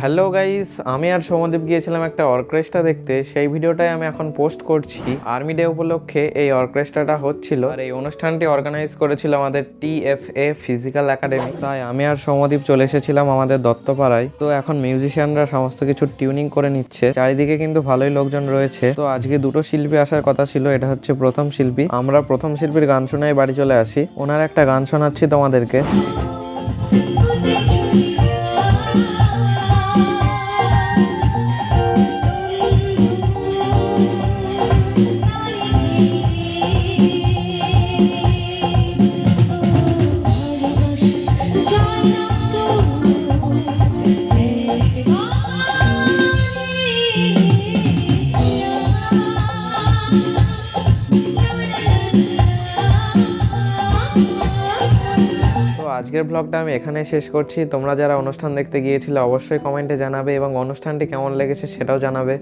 Hello guys আমি আর সৌমদীপ গিয়েছিলাম একটা অর্কেস্ট্রা দেখতে। সেই ভিডিওটাই আমি এখন পোস্ট করছি। আর্মি ডে উপলক্ষে এই অর্কেস্ট্রাটা হচ্ছিল। আর এই অনুষ্ঠানটি অর্গানাইজ করেছিল আমাদের টিএফএ ফিজিক্যাল একাডেমি তাই আমি আর সৌমদীপ চলে এসেছিলাম আমাদের দত্তপাড়ায়। তো এখন মিউজিশিয়ানরা সমস্ত কিছু টিউনিং করে নিচ্ছে। চারিদিকে কিন্তু ভালোই লোকজন রয়েছে। তো আজকে দুটো শিল্পী আসার কথা ছিল। এটা হচ্ছে প্রথম শিল্পী। আমরা প্রথম শিল্পীর গান শোনাই বাড়ি চলে আসি। ওনার একটা গান শোনাচ্ছি তোমাদেরকে। আজকের ব্লগটা আমি এখানে শেষ করছি। তোমরা যারা অনুষ্ঠান দেখতে গিয়েছিলে, অবশ্যই কমেন্টে জানাবে এবং অনুষ্ঠানটি কেমন লেগেছে সেটাও জানাবে।